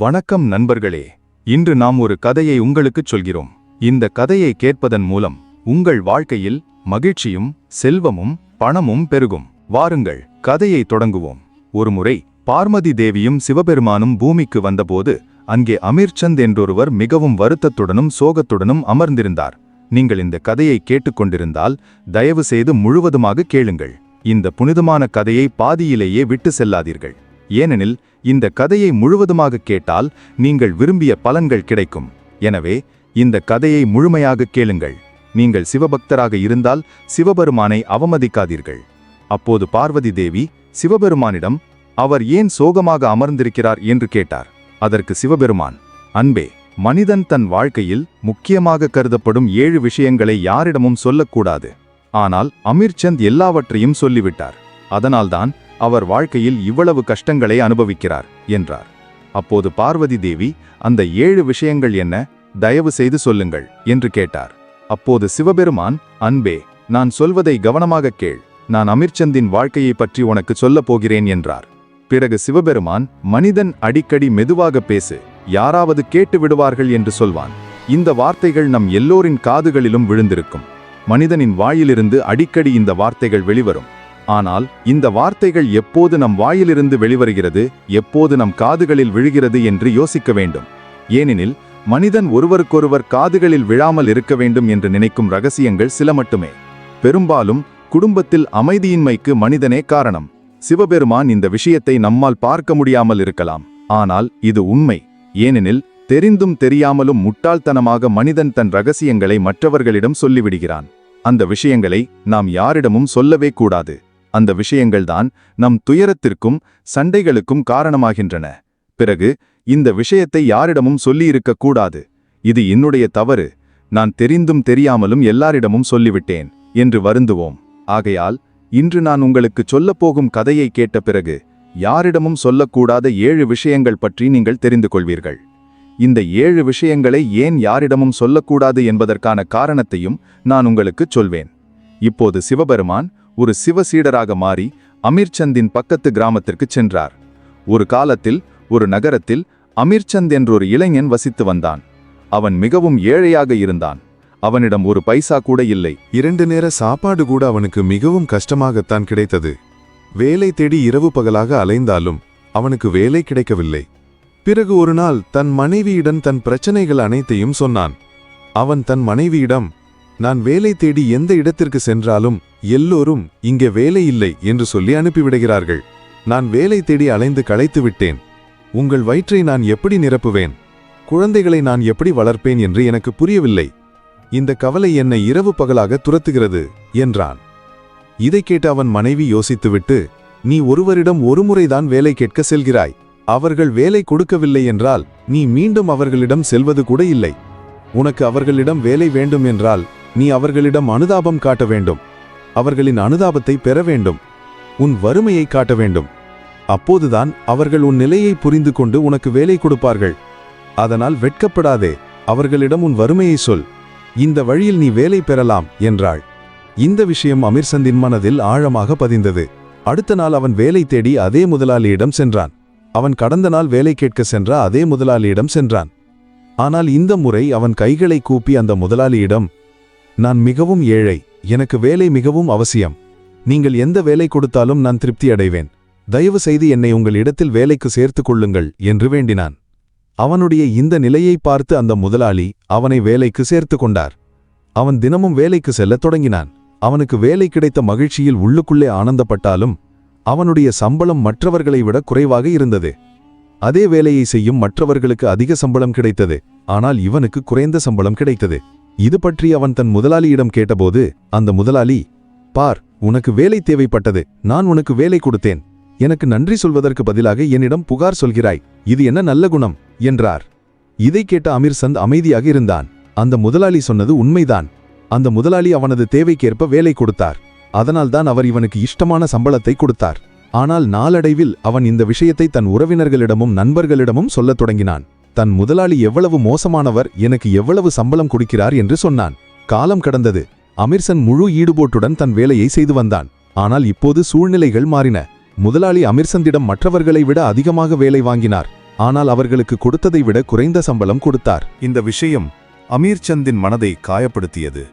வணக்கம் நண்பர்களே இன்று நாம் ஒரு கதையை உங்களுக்குச் சொல்கிறோம். இந்த கதையை கேட்பதன் மூலம் உங்கள் வாழ்க்கையில் மகிழ்ச்சியும் செல்வமும் பணமும் பெருகும். வாருங்கள் கதையை தொடங்குவோம். ஒருமுறை பார்மதி தேவியும் சிவபெருமானும் பூமிக்கு வந்தபோது அங்கே அமீர்சந்த் என்றொருவர் மிகவும் வருத்தத்துடனும் சோகத்துடனும் அமர்ந்திருந்தார். நீங்கள் இந்த கதையை கேட்டுக்கொண்டிருந்தால் தயவு செய்து முழுவதுமாக கேளுங்கள். இந்த புனிதமான கதையை பாதியிலேயே விட்டு செல்லாதீர்கள். ஏனெனில் இந்த கதையை முழுவதுமாக கேட்டால் நீங்கள் விரும்பிய பலன்கள் கிடைக்கும். எனவே இந்த கதையை முழுமையாக கேளுங்கள். நீங்கள் சிவபக்தராக இருந்தால் சிவபெருமானை அவமதிக்காதீர்கள். அப்போது பார்வதி தேவி சிவபெருமானிடம் அவர் ஏன் சோகமாக அமர்ந்திருக்கிறார்? என்று கேட்டார். அதற்கு சிவபெருமான் அன்பே மனிதன் தன் வாழ்க்கையில் முக்கியமாக கருதப்படும் ஏழு விஷயங்களை யாரிடமும் சொல்லக்கூடாது. ஆனால் அமீர்சந்த் எல்லாவற்றையும் சொல்லிவிட்டார். அதனால்தான் அவர் வாழ்க்கையில் இவ்வளவு கஷ்டங்களை அனுபவிக்கிறார் என்றார். அப்போது பார்வதி தேவி அந்த ஏழு விஷயங்கள் என்ன? தயவு செய்து சொல்லுங்கள் என்று கேட்டார். அப்போது சிவபெருமான் அன்பே நான் சொல்வதை கவனமாகக் கேள். நான் அமிர்ச்சந்தின் வாழ்க்கையை பற்றி உனக்கு சொல்லப் போகிறேன் என்றார். பிறகு சிவபெருமான் மனிதன் அடிக்கடி மெதுவாக பேசு யாராவது கேட்டு விடுவார்கள் என்று சொல்வான். இந்த வார்த்தைகள் நம் எல்லோரின் காதுகளிலும் விழுந்திருக்கும். மனிதனின் வாயிலிருந்து அடிக்கடி இந்த வார்த்தைகள் வெளிவரும். ஆனால் இந்த வார்த்தைகள் எப்போது நம் வாயிலிருந்து வெளிவருகிறது எப்போது நம் காதுகளில் விழுகிறது என்று யோசிக்க வேண்டும். ஏனெனில் மனிதன் ஒருவருக்கொருவர் காதுகளில் விழாமல் இருக்க வேண்டும் என்று நினைக்கும் ரகசியங்கள் சில மட்டுமே. பெரும்பாலும் குடும்பத்தில் அமைதியின்மைக்கு மனிதனே காரணம். சிவபெருமான் இந்த விஷயத்தை நம்மால் பார்க்க முடியாமல் இருக்கலாம். ஆனால் இது உண்மை. ஏனெனில் தெரிந்தும் தெரியாமலும் முட்டாள்தனமாக மனிதன் தன் ரகசியங்களை மற்றவர்களிடம் சொல்லிவிடுகிறான். அந்த விஷயங்களை நாம் யாரிடமும் சொல்லவே கூடாது. அந்த விஷயங்கள்தான் நம் துயரத்திற்கும் சண்டைகளுக்கும் காரணமாகின்றன. பிறகு இந்த விஷயத்தை யாரிடமும் சொல்லியிருக்க கூடாது. இது என்னுடைய தவறு. நான் தெரிந்தும் தெரியாமலும் எல்லாரிடமும் சொல்லிவிட்டேன் என்று வருந்துவோம். ஆகையால் இன்று நான் உங்களுக்கு சொல்லப்போகும் கதையை கேட்ட பிறகு யாரிடமும் சொல்லக்கூடாத ஏழு விஷயங்கள் பற்றி நீங்கள் தெரிந்து கொள்வீர்கள். இந்த ஏழு விஷயங்களை ஏன் யாரிடமும் சொல்லக்கூடாது என்பதற்கான காரணத்தையும் நான் உங்களுக்குச் சொல்வேன். இப்போது சிவபெருமான் ஒரு சிவசீடராக மாறி அமீர்ச்சந்தின் பக்கத்து கிராமத்திற்குச் சென்றார். ஒரு காலத்தில் ஒரு நகரத்தில் அமீர்ச்சந்த் என்றொரு இளைஞன் வசித்து வந்தான். அவன் மிகவும் ஏழையாக இருந்தான். அவனிடம் ஒரு பைசா கூட இல்லை. இரண்டு நேர சாப்பாடு கூட அவனுக்கு மிகவும் கஷ்டமாகத்தான் கிடைத்தது. வேலை தேடி இரவு பகலாக அலைந்தாலும் அவனுக்கு வேலை கிடைக்கவில்லை. பிறகு ஒரு நாள் தன் மனைவியிடம் தன் பிரச்சனைகள் அனைத்தையும் சொன்னான். அவன் தன் மனைவியிடம் நான் வேலை தேடி எந்த இடத்திற்கு சென்றாலும் எல்லோரும் இங்கே வேலை இல்லை என்று சொல்லி அனுப்பிவிடுகிறார்கள். நான் வேலை தேடி அலைந்து களைத்து விட்டேன். உங்கள் வயிற்றை நான் எப்படி நிரப்புவேன்? குழந்தைகளை நான் எப்படி வளர்ப்பேன் என்று எனக்கு புரியவில்லை. இந்த கவலை என்னை இரவு பகலாக துரத்துகிறது என்றான். இதை கேட்டு அவன் மனைவி யோசித்துவிட்டு நீ ஒருவரிடம் ஒருமுறைதான் வேலை கேட்க செல்கிறாய். அவர்கள் வேலை கொடுக்கவில்லை என்றால் நீ மீண்டும் அவர்களிடம் செல்வது கூட இல்லை. உனக்கு அவர்களிடம் வேலை வேண்டும் என்றால் நீ அவர்களிடம் அனுதாபம் காட்ட வேண்டும். அவர்களின் அனுதாபத்தை பெற வேண்டும். உன் வறுமையை காட்ட வேண்டும். அப்போதுதான் அவர்கள் உன் நிலையை புரிந்து கொண்டு உனக்கு வேலை கொடுப்பார்கள். அதனால் வெட்கப்படாதே. அவர்களிடம் உன் வறுமையை சொல். இந்த வழியில் நீ வேலை பெறலாம் என்றாள். இந்த விஷயம் அமீர்சந்தின் மனதில் ஆழமாக பதிந்தது. அடுத்த நாள் அவன் வேலை தேடி அதே முதலாளியிடம் சென்றான். அவன் கடந்த நாள் வேலை கேட்க சென்ற அதே முதலாளியிடம் சென்றான். ஆனால் இந்த முறை அவன் கைகளை கூப்பி அந்த முதலாளியிடம் நான் மிகவும் ஏழை எனக்கு வேலை மிகவும் அவசியம். நீங்கள் எந்த வேலை கொடுத்தாலும் நான் திருப்தி அடைவேன். தயவு செய்து என்னை உங்கள் இடத்தில் வேலைக்கு சேர்த்துக் கொள்ளுங்கள் என்று வேண்டினான். அவனுடைய இந்த நிலையை பார்த்து அந்த முதலாளி அவனை வேலைக்கு சேர்த்து கொண்டார். அவன் தினமும் வேலைக்கு செல்லத் தொடங்கினான். அவனுக்கு வேலை கிடைத்த மகிழ்ச்சியில் உள்ளுக்குள்ளே ஆனந்தப்பட்டாலும் அவனுடைய சம்பளம் மற்றவர்களை விட குறைவாக இருந்தது. அதே வேலையை செய்யும் மற்றவர்களுக்கு அதிக சம்பளம் கிடைத்தது. ஆனால் இவனுக்கு குறைந்த சம்பளம் கிடைத்தது. இது பற்றி அவன் தன் முதலாளியிடம் கேட்டபோது அந்த முதலாளி பார் உனக்கு வேலை தேவைப்பட்டது. நான் உனக்கு வேலை கொடுத்தேன். எனக்கு நன்றி சொல்வதற்கு பதிலாக என்னிடம் புகார் சொல்கிறாய். இது என்ன நல்ல குணம்? என்றார். இதை கேட்ட அமீர் சந்த் அமைதியாக இருந்தான். அந்த முதலாளி சொன்னது உண்மைதான். அந்த முதலாளி அவனது தேவைக்கேற்ப வேலை கொடுத்தார். அதனால்தான் அவர் இவனுக்கு இஷ்டமான சம்பளத்தை கொடுத்தார். ஆனால் நாளடைவில் அவன் இந்த விஷயத்தை தன் உறவினர்களிடமும் நண்பர்களிடமும் சொல்லத் தொடங்கினான். தன் முதலாளி எவ்வளவு மோசமானவர் எனக்கு எவ்வளவு சம்பளம் கொடுக்கிறார் என்று சொன்னான். காலம் கடந்தது. அமிர்சன் முழு ஈடுபோட்டுடன் தன் வேலையை செய்து வந்தான். ஆனால் இப்போது சூழ்நிலைகள் மாறின. முதலாளி அமிர்சந்திடம் மற்றவர்களை விட அதிகமாக வேலை வாங்கினார். ஆனால் அவர்களுக்கு கொடுத்ததை விட குறைந்த சம்பளம் கொடுத்தார். இந்த விஷயம் அமீர்சந்தின் மனதை காயப்படுத்தியது.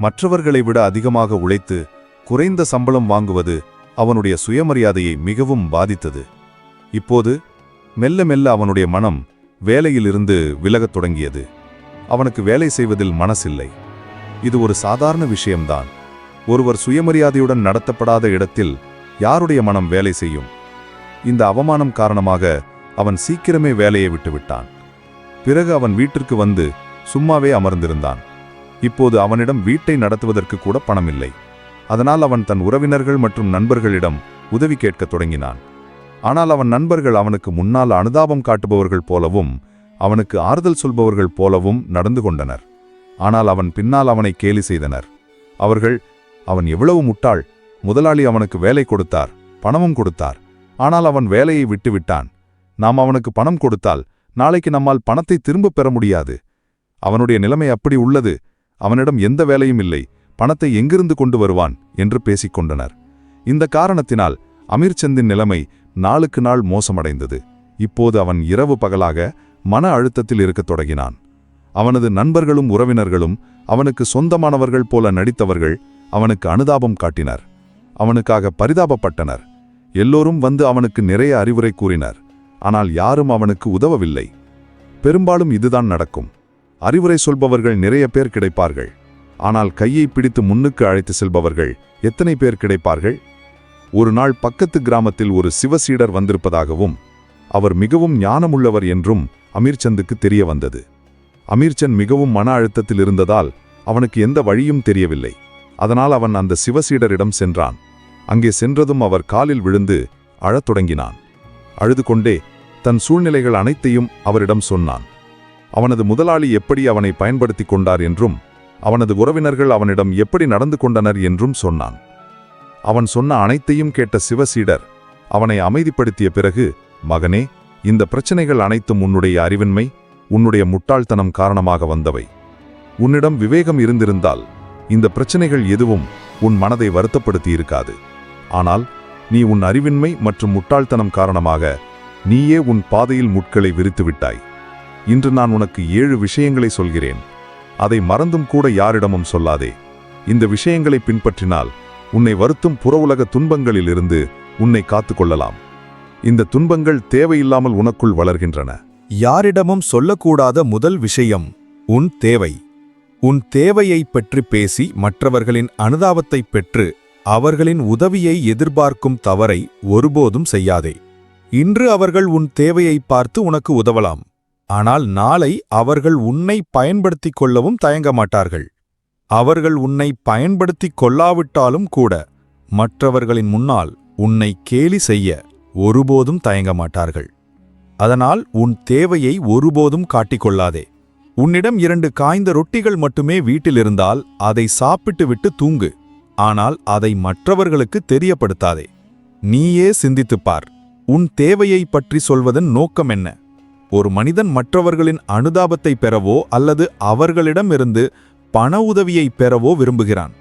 மற்றவர்களை விட அதிகமாக உழைத்து குறைந்த சம்பளம் வாங்குவது அவனுடைய சுயமரியாதையை மிகவும் பாதித்தது. இப்போது மெல்ல மெல்ல அவனுடைய மனம் வேலையிலிருந்து விலகத் தொடங்கியது. அவனுக்கு வேலை செய்வதில் மனசில்லை. இது ஒரு சாதாரண விஷயம்தான். ஒருவர் சுயமரியாதையுடன் நடத்தப்படாத இடத்தில் யாருடைய மனம் வேலை செய்யும்? இந்த அவமானம் காரணமாக அவன் சீக்கிரமே வேலையை விட்டுவிட்டான். பிறகு அவன் வீட்டிற்கு வந்து சும்மாவே அமர்ந்திருந்தான். இப்போது அவனிடம் வீட்டை நடத்துவதற்கு கூட பணமில்லை. அதனால் அவன் தன் உறவினர்கள் மற்றும் நண்பர்களிடம் உதவி கேட்கத் தொடங்கினான். ஆனால் அவன் நண்பர்கள் அவனுக்கு முன்னால் அனுதாபம் காட்டுபவர்கள் போலவும் அவனுக்கு ஆறுதல் சொல்பவர்கள் போலவும் நடந்து கொண்டனர். ஆனால் அவன் பின்னால் அவனை கேலி செய்தனர். அவர்கள் அவன் எவ்வளவு முட்டாள் முதலாளி அவனுக்கு வேலை கொடுத்தார் பணமும் கொடுத்தார். ஆனால் அவன் வேலையை விட்டுவிட்டான் நாம் அவனுக்கு பணம் கொடுத்தால் நாளைக்கு நம்மால் பணத்தை திரும்பப் பெற முடியாது. அவனுடைய நிலைமை அப்படி உள்ளது. அவனிடம் எந்த வேலையும் இல்லை. பணத்தை எங்கிருந்து கொண்டு வருவான்? என்று பேசிக் கொண்டனர். இந்த காரணத்தினால் அமீர்ச்சந்தின் நிலைமை நாளுக்கு நாள் மோசமடைந்தது. இப்போது அவன் இரவு பகலாக மன அழுத்தத்தில் இருக்கத் தொடங்கினான். அவனது நண்பர்களும் உறவினர்களும் அவனுக்கு சொந்தமானவர்கள் போல நடித்தவர்கள் அவனுக்கு அனுதாபம் காட்டினர். அவனுக்காக பரிதாபப்பட்டனர். எல்லோரும் வந்து அவனுக்கு நிறைய அறிவுரை கூறினர். ஆனால் யாரும் அவனுக்கு உதவவில்லை. பெரும்பாலும் இதுதான் நடக்கும். அறிவுரை சொல்பவர்கள் நிறைய பேர் கிடைப்பார்கள். ஆனால் கையை பிடித்து முன்னுக்கு அழைத்து செல்பவர்கள் எத்தனை பேர் கிடைப்பார்கள்? ஒரு நாள் பக்கத்து கிராமத்தில் ஒரு சிவசீடர் வந்திருப்பதாகவும் அவர் மிகவும் ஞானமுள்ளவர் என்றும் அமீர்சந்துக்கு தெரிய வந்தது அமீர்சந்த் மிகவும் மன அழுத்தத்தில் இருந்ததால் அவனுக்கு எந்த வழியும் தெரியவில்லை. அதனால் அவன் அந்த சிவசீடரிடம் சென்றான். அங்கே சென்றதும் அவர் காலில் விழுந்து அழத் தொடங்கினான். அழுது கொண்டே தன் சூழ்நிலைகள் அனைத்தையும் அவரிடம் சொன்னான். அவனது முதலாளி எப்படி அவனை பயன்படுத்திக் கொண்டார் என்றும் அவனது உறவினர்கள் அவனிடம் எப்படி நடந்து கொண்டனர் என்றும் சொன்னான். அவன் சொன்ன அனைத்தையும் கேட்ட சிவசீடர் அவனை அமைதிப்படுத்திய பிறகு மகனே இந்த பிரச்சனைகள் அனைத்தும் உன்னுடைய அறிவின்மை உன்னுடைய முட்டாள்தனம் காரணமாக வந்தவை. உன்னிடம் விவேகம் இருந்திருந்தால் இந்த பிரச்சனைகள் எதுவும் உன் மனதை வருத்தப்படுத்தி இருக்காது ஆனால் நீ உன் அறிவின்மை மற்றும் முட்டாள்தனம் காரணமாக நீயே உன் பாதையில் முட்களை விரித்து விட்டாய். இன்று நான் உனக்கு ஏழு விஷயங்களை சொல்கிறேன். அதை மறந்தும் கூட யாரிடமும் சொல்லாதே. இந்த விஷயங்களை பின்பற்றினால் உன்னை வருத்தும் புறவுலக துன்பங்களிலிருந்து உன்னை காத்து கொள்ளலாம் இந்த துன்பங்கள் தேவையில்லாமல் உனக்குள் வளர்கின்றன. யாரிடமும் சொல்லக்கூடாத முதல் விஷயம் உன் தேவை. உன் தேவையைப் பற்றி பேசி மற்றவர்களின் அனுதாபத்தைப் பெற்று அவர்களின் உதவியை எதிர்பார்க்கும் தவறை ஒருபோதும் செய்யாதே. இன்று அவர்கள் உன் தேவையை பார்த்து உனக்கு உதவலாம். ஆனால் நாளை அவர்கள் உன்னை பயன்படுத்திக் கொள்ளவும் தயங்க மாட்டார்கள். அவர்கள் உன்னை பயன்படுத்திக் கொள்ளாவிட்டாலும் கூட மற்றவர்களின் முன்னால் உன்னை கேலி செய்ய ஒருபோதும் தயங்க மாட்டார்கள் அதனால் உன் தேவையை ஒருபோதும் காட்டிக்கொள்ளாதே. உன்னிடம் இரண்டு காய்ந்த ரொட்டிகள் மட்டுமே வீட்டில் இருந்தால் அதை சாப்பிட்டுவிட்டு தூங்கு. ஆனால் அதை மற்றவர்களுக்கு தெரியப்படுத்தாதே. நீயே சிந்தித்துப் பார் உன் தேவையைப் பற்றி சொல்வதன் நோக்கம் என்ன? ஒரு மனிதன் மற்றவர்களின் அனுதாபத்தை பெறவோ அல்லது அவர்களிடமிருந்து பண உதவியை பெறவோ விரும்புகிறான்.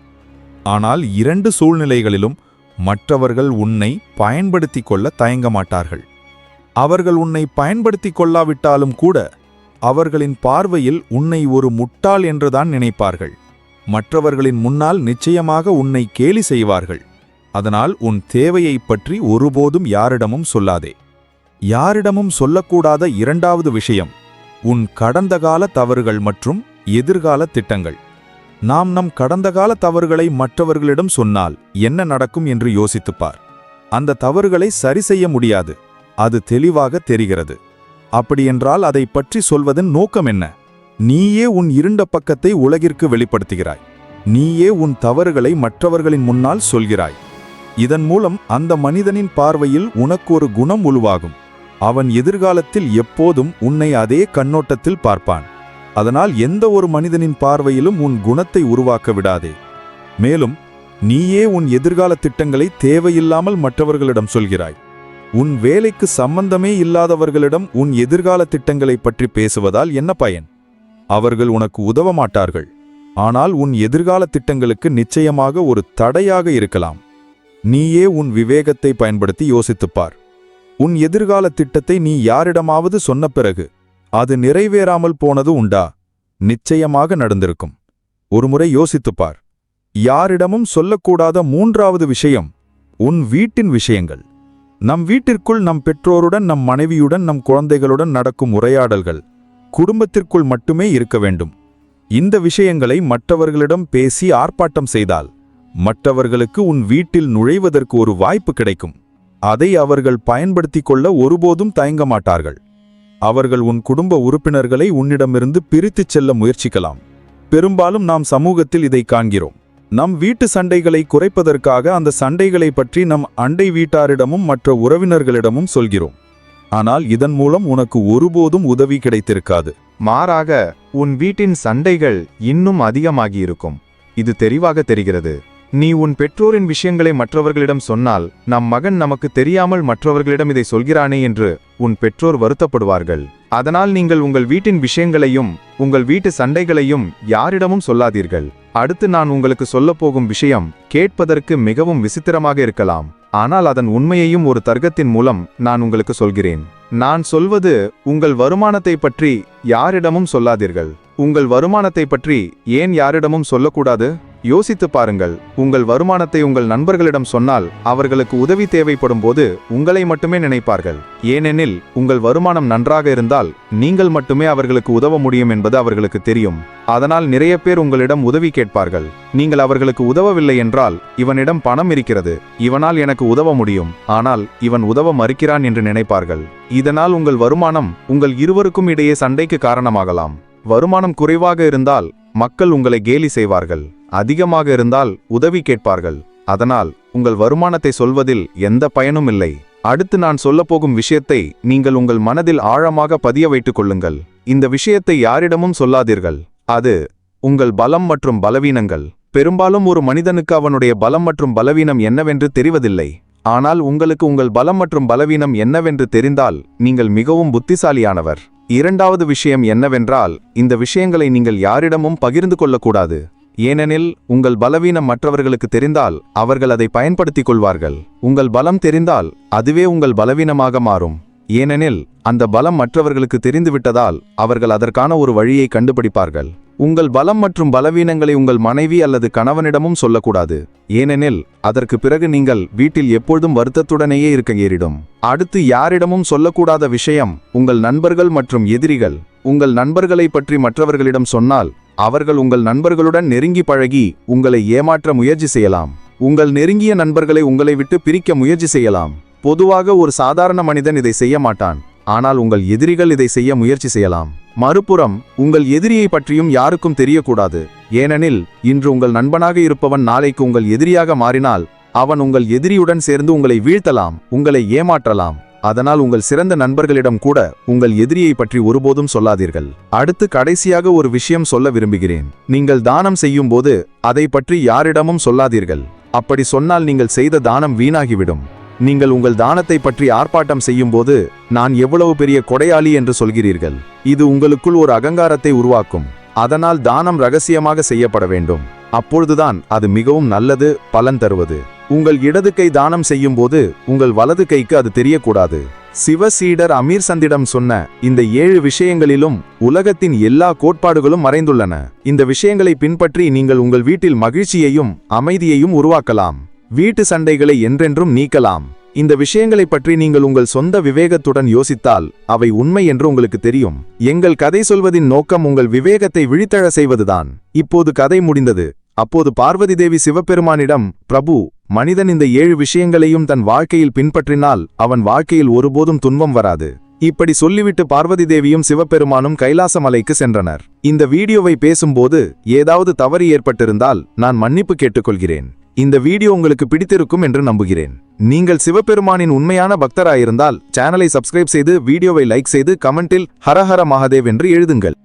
ஆனால் இரண்டு சூழ்நிலைகளிலும் மற்றவர்கள் உன்னை பயன்படுத்திக் கொள்ள தயங்க மாட்டார்கள் அவர்கள் உன்னை பயன்படுத்திக் கொள்ளாவிட்டாலும் கூட அவர்களின் பார்வையில் உன்னை ஒரு முட்டாள் என்றுதான் நினைப்பார்கள். மற்றவர்களின் முன்னால் நிச்சயமாக உன்னை கேலி செய்வார்கள். அதனால் உன் தேவையைப் பற்றி ஒருபோதும் யாரிடமும் சொல்லாதே. யாரிடமும் சொல்லக்கூடாத இரண்டாவது விஷயம் உன் கடந்த கால தவறுகள் மற்றும் எதிர்கால திட்டங்கள். நாம் நம் கடந்த கால தவறுகளை மற்றவர்களிடம் சொன்னால் என்ன நடக்கும் என்று யோசித்துப்பார். அந்த தவறுகளை சரி செய்ய முடியாது. அது தெளிவாக தெரிகிறது. அப்படியென்றால் அதை பற்றி சொல்வதன் நோக்கம் என்ன? நீயே உன் இருண்ட பக்கத்தை உலகிற்கு வெளிப்படுத்துகிறாய். நீயே உன் தவறுகளை மற்றவர்களின் முன்னால் சொல்கிறாய். இதன் மூலம் அந்த மனிதனின் பார்வையில் உனக்கு ஒரு குணம் உருவாகும். அவன் எதிர்காலத்தில் எப்போதும் உன்னை அதே கண்ணோட்டத்தில் பார்ப்பான். அதனால் எந்த ஒரு மனிதனின் பார்வையிலும் உன் குணத்தை உருவாக்க விடாதே. மேலும் நீயே உன் எதிர்கால திட்டங்களை தேவையில்லாமல் மற்றவர்களிடம் சொல்கிறாய். உன் வேலைக்கு சம்பந்தமே இல்லாதவர்களிடம் உன் எதிர்கால திட்டங்களை பற்றி பேசுவதால் என்ன பயன்? அவர்கள் உனக்கு உதவ மாட்டார்கள். ஆனால் உன் எதிர்கால திட்டங்களுக்கு நிச்சயமாக ஒரு தடையாக இருக்கலாம். நீயே உன் விவேகத்தை பயன்படுத்தி யோசித்துப் பார். உன் எதிர்கால திட்டத்தை நீ யாரிடமாவது சொன்ன பிறகு அது நிறைவேறாமல் போனது உண்டா? நிச்சயமாக நடந்திருக்கும். ஒருமுறை யோசித்துப் பார் யாரிடமும் சொல்லக்கூடாத மூன்றாவது விஷயம் உன் வீட்டின் விஷயங்கள். நம் வீட்டிற்குள் நம் பெற்றோருடன் நம் மனைவியுடன் நம் குழந்தைகளுடன் நடக்கும் உரையாடல்கள் குடும்பத்திற்குள் மட்டுமே இருக்க வேண்டும். இந்த விஷயங்களை மற்றவர்களிடம் பேசி ஆர்ப்பாட்டம் செய்தால் மற்றவர்களுக்கு உன் வீட்டில் நுழைவதற்கு ஒரு வாய்ப்பு கிடைக்கும். அதை அவர்கள் பயன்படுத்திக் கொள்ள ஒருபோதும் தயங்க மாட்டார்கள் அவர்கள் உன் குடும்ப உறுப்பினர்களை உன்னிடமிருந்து பிரித்துச் செல்ல முயற்சிக்கலாம். பெரும்பாலும் நாம் சமூகத்தில் இதை காண்கிறோம். நம் வீட்டு சண்டைகளை குறைப்பதற்காக அந்த சண்டைகளை பற்றி நம் அண்டை வீட்டாரிடமும் மற்ற உறவினர்களிடமும் சொல்கிறோம். ஆனால் இதன் மூலம் உனக்கு ஒருபோதும் உதவி கிடைத்திருக்காது. மாறாக உன் வீட்டின் சண்டைகள் இன்னும் அதிகமாகியிருக்கும். இது தெளிவாக தெரிகிறது. நீ உன் பெற்றோரின் விஷயங்களை மற்றவர்களிடம் சொன்னால் நம் மகன் நமக்கு தெரியாமல் மற்றவர்களிடம் இதை சொல்கிறானே என்று உன் பெற்றோர் வருத்தப்படுவார்கள். அதனால் நீங்கள் உங்கள் வீட்டின் விஷயங்களையும் உங்கள் வீட்டு சண்டைகளையும் யாரிடமும் சொல்லாதீர்கள். அடுத்து நான் உங்களுக்கு சொல்லப்போகும் விஷயம் கேட்பதற்கு மிகவும் விசித்திரமாக இருக்கலாம். ஆனால் அதன் உண்மையையும் ஒரு தர்க்கத்தின் மூலம் நான் உங்களுக்கு சொல்கிறேன். நான் சொல்வது உங்கள் வருமானத்தை பற்றி யாரிடமும் சொல்லாதீர்கள். உங்கள் வருமானத்தை பற்றி ஏன் யாரிடமும் சொல்லக்கூடாது? யோசித்து பாருங்கள் உங்கள் வருமானத்தை உங்கள் நண்பர்களிடம் சொன்னால் அவர்களுக்கு உதவி தேவைப்படும் போது உங்களை மட்டுமே நினைப்பார்கள். ஏனெனில் உங்கள் வருமானம் நன்றாக இருந்தால் நீங்கள் மட்டுமே அவர்களுக்கு உதவ முடியும் என்பது அவர்களுக்கு தெரியும். அதனால் நிறைய பேர் உங்களிடம் உதவி கேட்பார்கள். நீங்கள் அவர்களுக்கு உதவவில்லை என்றால் இவனிடம் பணம் இருக்கிறது. இவனால் எனக்கு உதவ முடியும். ஆனால் இவன் உதவ மறுக்கிறான் என்று நினைப்பார்கள். இதனால் உங்கள் வருமானம் உங்கள் இருவருக்கும் இடையே சண்டைக்கு காரணமாகலாம். வருமானம் குறைவாக இருந்தால் மக்கள் உங்களை கேலி செய்வார்கள். அதிகமாக இருந்தால் உதவி கேட்பார்கள். அதனால் உங்கள் வருமானத்தை சொல்வதில் எந்த பயனும் இல்லை. அடுத்து நான் சொல்லப்போகும் விஷயத்தை நீங்கள் உங்கள் மனதில் ஆழமாக பதிய வைத்துக் கொள்ளுங்கள். இந்த விஷயத்தை யாரிடமும் சொல்லாதீர்கள். அது உங்கள் பலம் மற்றும் பலவீனங்கள். பெரும்பாலும் ஒரு மனிதனுக்கு அவனுடைய பலம் மற்றும் பலவீனம் என்னவென்று தெரிவதில்லை. ஆனால் உங்களுக்கு உங்கள் பலம் மற்றும் பலவீனம் என்னவென்று தெரிந்தால் நீங்கள் மிகவும் புத்திசாலியானவர். இரண்டாவது விஷயம் என்னவென்றால் இந்த விஷயங்களை நீங்கள் யாரிடமும் பகிர்ந்து கொள்ளக்கூடாது. ஏனெனில் உங்கள் பலவீனம் மற்றவர்களுக்கு தெரிந்தால் அவர்கள் அதை பயன்படுத்திக் கொள்வார்கள். உங்கள் பலம் தெரிந்தால் அதுவே உங்கள் பலவீனமாக மாறும். ஏனெனில் அந்த பலம் மற்றவர்களுக்கு தெரிந்துவிட்டதால் அவர்கள் அதற்கான ஒரு வழியை கண்டுபிடிப்பார்கள். உங்கள் பலம் மற்றும் பலவீனங்களை உங்கள் மனைவி அல்லது கணவனிடமும் சொல்லக்கூடாது. ஏனெனில் அதற்கு பிறகு நீங்கள் வீட்டில் எப்பொழுதும் வருத்தத்துடனேயே இருக்க ஏறிடும். அடுத்து யாரிடமும் சொல்லக்கூடாத விஷயம் உங்கள் நண்பர்கள் மற்றும் எதிரிகள். உங்கள் நண்பர்களை பற்றி மற்றவர்களிடம் சொன்னால் அவர்கள் உங்கள் நண்பர்களுடன் நெருங்கி பழகி உங்களை ஏமாற்ற முயற்சி செய்யலாம். உங்கள் நெருங்கிய நண்பர்களை உங்களை விட்டு பிரிக்க முயற்சி செய்யலாம். பொதுவாக ஒரு சாதாரண மனிதன் இதை செய்ய மாட்டான். ஆனால் உங்கள் எதிரிகள் இதை செய்ய முயற்சி செய்யலாம். மறுபுறம் உங்கள் எதிரியை பற்றியும் யாருக்கும் தெரியக்கூடாது. ஏனெனில் இன்று உங்கள் நண்பனாக இருப்பவன் நாளைக்கு உங்கள் எதிரியாக மாறினால் அவன் உங்கள் எதிரியுடன் சேர்ந்து உங்களை வீழ்த்தலாம் உங்களை ஏமாற்றலாம். அதனால் உங்கள் சிறந்த நண்பர்களிடம் கூட உங்கள் எதிரியை பற்றி ஒருபோதும் சொல்லாதீர்கள். அடுத்து கடைசியாக ஒரு விஷயம் சொல்ல விரும்புகிறேன். நீங்கள் தானம் செய்யும் போது அதை பற்றி யாரிடமும் சொல்லாதீர்கள். அப்படி சொன்னால் நீங்கள் செய்த தானம் வீணாகிவிடும். நீங்கள் உங்கள் தானத்தை பற்றி ஆர்ப்பாட்டம் செய்யும்போது நான் எவ்வளவு பெரிய கொடையாளி என்று சொல்கிறீர்கள். இது உங்களுக்குள் ஒரு அகங்காரத்தை உருவாக்கும். அதனால் தானம் ரகசியமாக செய்யப்பட வேண்டும். அப்பொழுதுதான் அது மிகவும் நல்லது பலன் தருவது. உங்கள் இடது கை தானம் செய்யும்போது உங்கள் வலது கைக்கு அது தெரியக்கூடாது. சிவசீடர் அமீர் சந்திடம் சொன்ன இந்த ஏழு விஷயங்களிலும் உலகத்தின் எல்லா கோட்பாடுகளும் மறைந்துள்ளன. இந்த விஷயங்களை பின்பற்றி நீங்கள் உங்கள் வீட்டில் மகிழ்ச்சியையும் அமைதியையும் உருவாக்கலாம். வீட்டு சண்டைகளை என்றென்றும் நீக்கலாம். இந்த விஷயங்களை பற்றி நீங்கள் உங்கள் சொந்த விவேகத்துடன் யோசித்தால் அவை உண்மை என்று உங்களுக்கு தெரியும். எங்கள் கதை சொல்வதின் நோக்கம் உங்கள் விவேகத்தை விழித்தழ செய்வதுதான். இப்போது கதை முடிந்தது. அப்போது பார்வதி தேவி சிவபெருமானிடம் பிரபு மனிதன் இந்த ஏழு விஷயங்களையும் தன் வாழ்க்கையில் பின்பற்றினால் அவன் வாழ்க்கையில் ஒருபோதும் துன்பம் வராது. இப்படி சொல்லிவிட்டு பார்வதி தேவியும் சிவபெருமானும் கைலாச மலைக்கு சென்றனர். இந்த வீடியோவை பேசும்போது ஏதாவது தவறு ஏற்பட்டிருந்தால் நான் மன்னிப்பு கேட்டுக்கொள்கிறேன். இந்த வீடியோ உங்களுக்கு பிடித்திருக்கும் என்று நம்புகிறேன். நீங்கள் சிவபெருமானின் உண்மையான பக்தராயிருந்தால் சேனலை சப்ஸ்கிரைப் செய்து வீடியோவை லைக் செய்து கமெண்டில் ஹரஹர மகாதேவ் என்று எழுதுங்கள்.